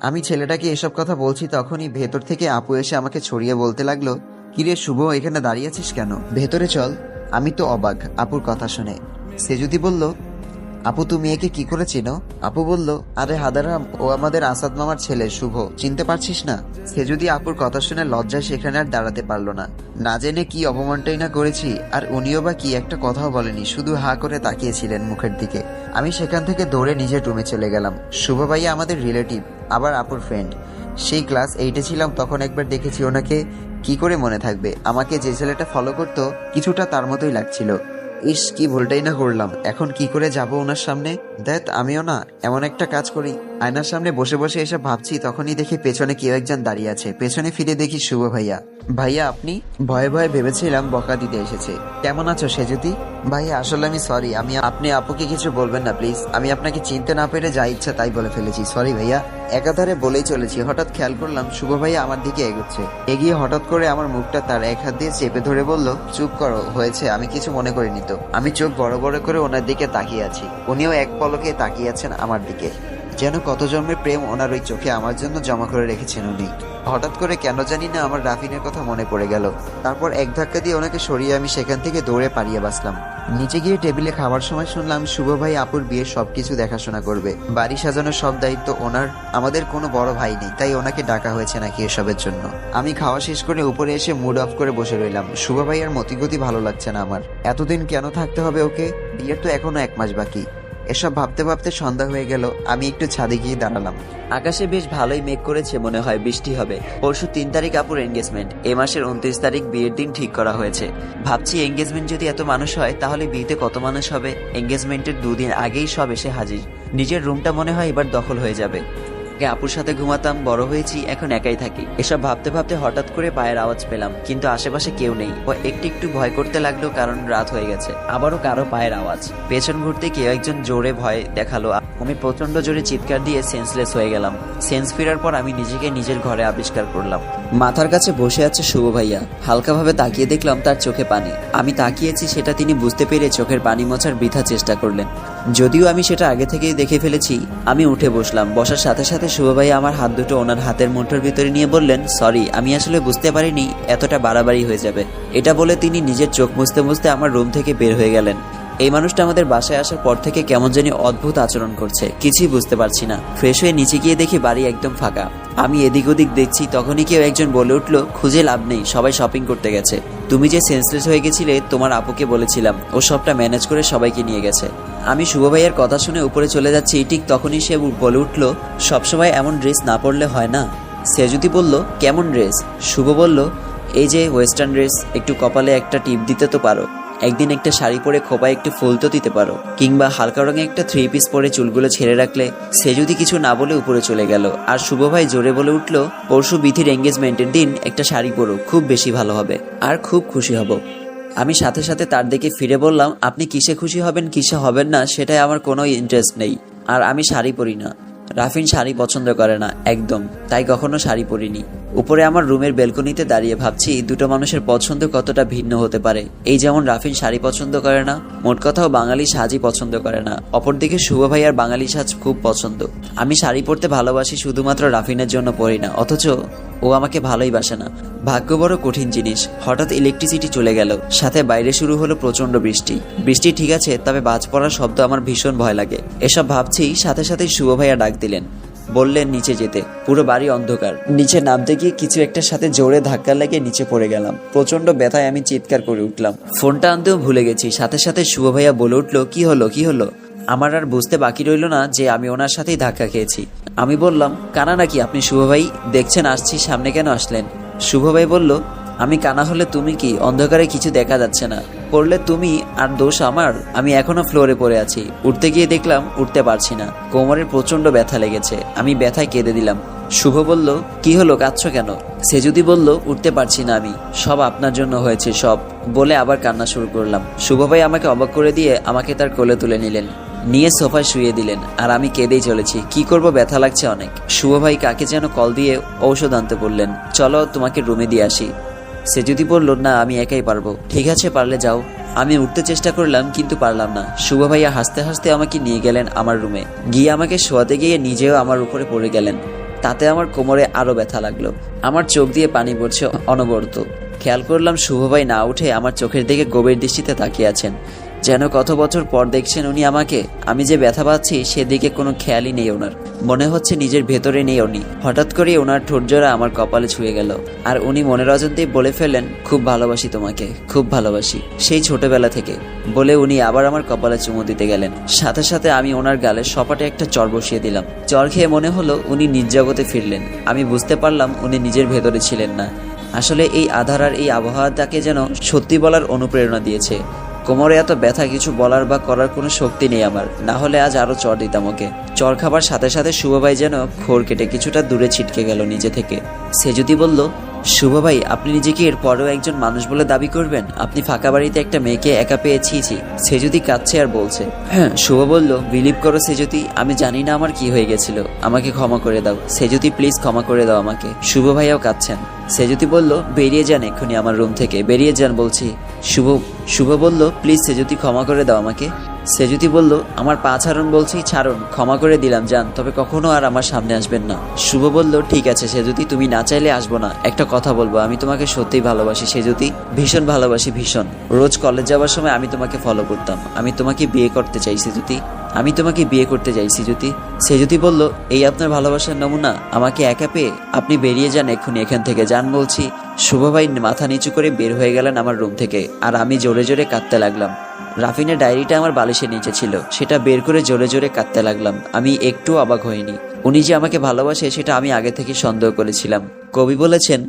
আমি ছেলেটাকে এসব কথা বলছি তখনই ভেতর থেকে আপু এসে আমাকে ছড়িয়ে বলতে লাগল, কিরে শুভ, এখানে দাঁড়িয়ে আছিস কেন? ভেতরে চল। আমি তো অবাক, আপুর কথা শুনে। সে যদি বলল আপু, তুমি একে কি করে চিনো? আপু বলল, আরে হাদারাম, ও আমাদের আসাদ মামার ছেলে, শুভ। চিনতে পারছিস না? সে যদি আপুর কথা শুনে লজ্জায় সেখানে আর দাঁড়াতে পারল না। না জেনে কি অপমানটাই না করেছি, আর উনিও বা কি একটা কথাও বলেনি, শুধু হা করে তাকিয়েছিলেন মুখের দিকে। আমি সেখান থেকে দৌড়ে নিজের রুমে চলে গেলাম। শুভ ভাইয়া আমাদের রিলেটিভ আবার আপুর ফ্রেন্ড সেই ক্লাস এইটে ছিলাম, তখন একবার দেখেছি ওনাকে। কি করে মনে থাকবে? আমাকে যে ছেলেটা ফলো করতো, কিছুটা তার মতোই লাগছিল। ইস, কি ভুলটাই না করলাম। এখন কি করে যাব ওনার সামনে? দেখ, আমিও না, এমন একটা কাজ করি। আয়নার সামনে বসে বসে এসব ভাবছি, তখনই দেখি পেছনে কেউ একজন দাঁড়িয়ে আছে। পেছনে ফিরে দেখি শুভ ভাইয়া। ভাইয়া, আপনি? ভয়ে ভয়ে ভেবেছিলাম বকা দিতে এসেছে। কেমন আছো সেজুতি? ভাইয়া, আসলে আমি সরি আমি আপনি আপুকে কিছু বলবেন না প্লিজ আমি আপনাকে চিনতে না পেরে যা ইচ্ছা তাই বলে ফেলেছি। সরি ভাইয়া। একাধারে বলেই চলেছি, হঠাৎ খেয়াল করলাম শুভ ভাইয়া আমার দিকে এগোচ্ছে। এগিয়ে হঠাৎ করে আমার মুখটা তার এক হাত দিয়ে চেপে ধরে বলল, চুপ করো, হয়েছে, আমি কিছু মনে করিনি তো। আমি চোখ বড় বড় করে ওনার দিকে তাকিয়ে আছি। উনিও এক পলকে তাকিয়ে আছেন আমার দিকে। যেন কত জন্মের প্রেম ওনার ওই চোখে আমার জন্য জমা করে রেখেছেন উনি। হঠাৎ করে কেন জানি না আমার রাফিনের কথা মনে পড়ে গেল। তারপর এক ধাক্কা দিয়ে ওনাকে সরিয়ে আমি সেখান থেকে দৌড়ে পালিয়ে বাসলাম নিচে গিয়ে টেবিলে খাবার সময় শুনলাম শুভ ভাই আপুর বিয়ের সবকিছু দেখাশোনা করবে। বাড়ি সাজানোর সব দায়িত্ব ওনার, আমাদের কোনো বড় ভাই নেই, তাই ওনাকে ডাকা হয়েছে নাকি এসবের জন্য। আমি খাওয়া শেষ করে উপরে এসে মুড অফ করে বসে রইলাম। শুভ ভাই আর মতিগতি ভালো লাগছে না আমার। এতদিন কেন থাকতে হবে ওকে? বিয়ের তো এখনও এক মাস বাকি। এসব ভাবতে ভাবতে সন্ধ্যা হয়ে গেল, আমি একটু ছাদে গিয়ে দাঁড়ালাম। আকাশে বেশ ভালোই মেঘ করেছে, মনে হয় বৃষ্টি হবে। পরশু তিন তারিখ আপুর এঙ্গেজমেন্ট এ মাসের উনত্রিশ তারিখ বিয়ের দিন ঠিক করা হয়েছে। ভাবছি এঙ্গেজমেন্ট যদি এত মানুষ হয়, তাহলে বিয়েতে কত মানুষ হবে? এঙ্গেজমেন্টের দুদিন আগেই সব এসে হাজির। নিজের রুমটা মনে হয় এবার দখল হয়ে যাবে। আগে আপুর সাথে ঘুমাতাম, বড় হয়েছি, এখন একাই থাকি। এসব ভাবতে ভাবতে হঠাৎ করে পায়ের আওয়াজ পেলাম, কিন্তু আশেপাশে কেউ নেই। ও একটু একটু ভয় করতে লাগল, কারণ রাত হয়ে গেছে। আবারও কারও পায়ের আওয়াজ। পেছন ঘুরতে কেউ একজন জোরে ভয় দেখাল। আমি প্রচণ্ড জোরে চিৎকার দিয়ে সেন্সলেস হয়ে গেলাম। সেন্স ফেরার পর আমি নিজেকে নিজের ঘরে আবিষ্কার করলাম। মাথার কাছে বসে আছে শুভ ভাইয়া। হালকাভাবে তাকিয়ে দেখলাম তার চোখে পানি। আমি তাকিয়েছি, সেটা তিনি বুঝতে পেরে চোখের পানি মোছার বৃথা চেষ্টা করলেন। যদিও আমি সেটা আগে থেকেই দেখে ফেলেছি, আমি উঠে বসলাম। বসার সাথে সাথে শুভভাই আমার হাত দুটো ওনার হাতের মুঠোর ভিতরে নিয়ে বললেন, সরি, আমি আসলে বুঝতে পারিনি, এতটা বাড়াবাড়ি হয়ে যাবে। এটা বলে তিনি নিজের চোখ মুছতে মুছতে আমার রুম থেকে বের হয়ে গেলেন। এই মানুষটা আমাদের বাসায় আসার পর থেকে কেমন জানি অদ্ভুত আচরণ করছে, কিছুই বুঝতে পারছি না। ফ্রেশ হয়ে নিচে গিয়ে দেখি বাড়ি একদম ফাঁকা। আমি এদিক ওদিক দেখছি, তখনই কেউ একজন বলে উঠল, খুঁজে লাভ নেই, সবাই শপিং করতে গেছে। তুমি যে সেন্সলেস হয়ে গেছিলে, তোমার আপুকে বলেছিলাম, ও সবটা ম্যানেজ করে সবাইকে নিয়ে গেছে। আমি শুভ ভাইয়ের কথা শুনে উপরে চলে যাচ্ছি, ঠিক তখনই সে বলে উঠল, সবসময় এমন ড্রেস না পরলে হয় না? সে যদি বলল, কেমন ড্রেস শুভ বলল এই যে ওয়েস্টার্ন ড্রেস, একটু কপালে একটা টিপ দিতে তো পারো। একদিন একটা শাড়ি পরে খোপায় একটু ফুল তো দিতে পারো। কিংবা হালকা রঙে একটা থ্রি পিস পরে চুলগুলো ছেড়ে রাখলে সে যদি কিছু না বলে উপরে চলে গেল। আর শুভ ভাই জোরে বলে উঠল, পরশু বিথির এঙ্গেজমেন্টের দিন একটা শাড়ি পরো, খুব বেশি ভালো হবে। আর খুব খুশি হব। আমি সাথে সাথে তার দিকে ফিরে বললাম, আপনি কিসে খুশি হবেন, কিসে হবেন না সেটাই আমার কোনো ইন্টারেস্ট নেই। আর আমি শাড়ি পরি না। রাফিন শাড়ি পছন্দ করে না, একদম। তাই কখনো শাড়ি পরিনি। উপরে আমার রুমের বেলকনিতে দাঁড়িয়ে ভাবছি দুটো মানুষের পছন্দ কতটা ভিন্ন হতে পারে। এই যেমন রাফিন শাড়ি পছন্দ করে না, মোট কথাও বাঙালি সাজই পছন্দ করে না। অপরদিকে শুভ ভাই আর বাঙালি সাজ খুব পছন্দ। আমি শাড়ি পরতে ভালোবাসি শুধুমাত্র রাফিনের জন্য পরি না, অথচ ও আমাকে ভালোই বাসে না। ভাগ্য বড় কঠিন জিনিস, হঠাৎ ইলেকট্রিসিটি চলে গেল, সাথে বাইরে শুরু হলো প্রচণ্ড বৃষ্টি। বৃষ্টি ঠিক আছে, তবে বাজ পড়ার শব্দ আমার ভীষণ ভয় লাগে। এসব ভাবছি, সাথে সাথে শুভ ভাইয়া ডাক দিলেন বললেন নিচে যেতে। পুরো বাড়ি অন্ধকার। নিচে নামতে গিয়ে কিছু একটার সাথে জোরে ধাক্কা লেগে নিচে পড়ে গেলাম। প্রচণ্ড ব্যথায় আমি চিৎকার করে উঠলাম। ফোনটা আনতেও ভুলে গেছি। সাথে সাথে শুভ ভাইয়া বলে উঠল, কি হলো কি হলো? আমার আর বুঝতে বাকি রইল না যে আমি ওনার সাথেই ধাক্কা খেয়েছি। আমি বললাম, কানা নাকি? আপনি শুভ ভাই দেখছেন, আসছি, সামনে কেন আসলেন? শুভ ভাই বলল, আমি কানা হলে তুমি কি? অন্ধকারে কিছু দেখা যাচ্ছে না। পড়লে তুমি আর দোষ আমার, আমি এখনও ফ্লোরে পড়ে আছি। উঠতে গিয়ে দেখলাম উঠতে পারছি না। কোমরের প্রচণ্ড ব্যথা লেগেছে। আমি ব্যথায় কেঁদে দিলাম। শুভ বলল, কি হলো, কাঁদছো কেন? সে যদি বলল, উঠতে পারছি না আমি। সব আপনার জন্য হয়েছে, সব। বলে আবার কান্না শুরু করলাম। শুভ ভাই আমাকে অবাক করে দিয়ে আমাকে তার কোলে তুলে নিলেন। নিয়ে সোফায় শুয়ে দিলেন। আর আমি কেঁদেই চলেছি। কি করব, ব্যথা লাগছে অনেক। শুভ ভাই কাকে যেন কল দিয়ে ঔষধ আনতে বললেন, চলো তোমাকে রুমে দিয়ে আসি। সে যদি বলল, না, আমি একাই পারব। ঠিক আছে, পারলে যাও। আমি উঠতে চেষ্টা করলাম, কিন্তু পারলাম না। শুভ ভাইয়া হাসতে হাসতে আমাকে নিয়ে গেলেন আমার রুমে। গিয়ে আমাকে শোয়াতে গিয়ে নিজেও আমার উপরে পড়ে গেলেন। তাতে আমার কোমরে আরও ব্যথা লাগল। আমার চোখ দিয়ে পানি পড়ছে অনবরত। খেয়াল করলাম শুভ ভাই না উঠে আমার চোখের দিকে গভীর দৃষ্টিতে তাকিয়ে আছেন। যেন কত বছর পর দেখছেন উনি আমাকে, আমি যে ব্যথা পাচ্ছি সেদিকে কোনো খেয়ালই নেই ওনার। মনে হচ্ছে নিজের ভেতরে নেই উনি। হঠাৎ করে ওনার ঠোঁটজোড়া আমার কপালে ছুঁয়ে গেল। আর উনি মনের অজান্তেই বলে ফেললেন, খুব ভালোবাসি তোমাকে, খুব ভালোবাসি। সেই ছোটবেলা থেকে বলে উনি আবার আমার কপালে চুমু দিতে গেলেন। সাথে সাথে আমি ওনার গালে সপাটে একটা চর বসিয়ে দিলাম। চর খেয়ে মনে হলো উনি নিজ জগতে ফিরলেন। আমি বুঝতে পারলাম উনি নিজের ভেতরে ছিলেন না। আসলে এই আধার আর এই আবহাওয়া তাকে যেন সত্যি বলার অনুপ্রেরণা দিয়েছে। কোমরে এত ব্যথা কিছু বলার বা করার কোনো শক্তি নেই আমার। না হলে আজ আরও চর দিতাম ওকে। চর খাবার সাথে সাথে শুভ ভাই যেন খোর কেটে কিছুটা দূরে ছিটকে গেল নিজে থেকে। সে যদি বলল শুভ ভাই, আপনি নিজেকে এর পরেও একজন মানুষ বলে দাবি করবেন? আপনি ফাঁকা বাড়িতে একটা মেয়েকে একা পেয়ে ছিছি সে যদি কাঁদছে আর বলছে। হ্যাঁ শুভ বলল, বিলিভ করো সে যদি, আমি জানি না আমার কি হয়ে গেছিল। আমাকে ক্ষমা করে দাও। সে যদি প্লিজ ক্ষমা করে দাও আমাকে। শুভ ভাইয়াও কাঁদছেন। সে যদি বলল, বেরিয়ে যান এক্ষুনি আমার রুম থেকে, বেরিয়ে যান বলছি। শুভ শুভ বলল প্লিজ সে যদি ক্ষমা করে দাও আমাকে। সে যদি বলল, আমার পা ছাড়ুন বলছি, ছাড়ুন, ক্ষমা করে দিলাম, যান, তবে কখনো আর আমার সামনে আসবেন না। শুভ বলল, ঠিক আছে সে যদি তুমি না চাইলে আসব না। একটা কথা বলব, আমি তোমাকে সত্যিই ভালোবাসি সে যদি ভীষণ ভালোবাসি, ভীষণ। রোজ কলেজ যাওয়ার সময় আমি তোমাকে ফলো করতাম। আমি তোমাকে বিয়ে করতে চাইছি যদি আমি তোমাকে বিয়ে করতে চাইছি যদি সে যদি বলল, এই আপনার ভালোবাসার নমুনা, আমাকে একা পেয়ে আপনি বেরিয়ে যান এক্ষুনি, এখান থেকে যান বলছি। শুভ ভাই মাথা নিচু করে বের হয়ে গেলেন আমার রুম থেকে, আর আমি জোরে জোরে কাঁদতে লাগলাম। রাফিনের ডায়েরিটা আমার বালিশের নিচে ছিল। সেটা বের করে জোরে জোরে কাঁদতে লাগলাম। আমি একটু অবাক হইনি। উনি যে আমাকে ভালোবাসে, সেটা আমি আগে থেকে সন্দেহ করেছিলাম। কবি বলেছেন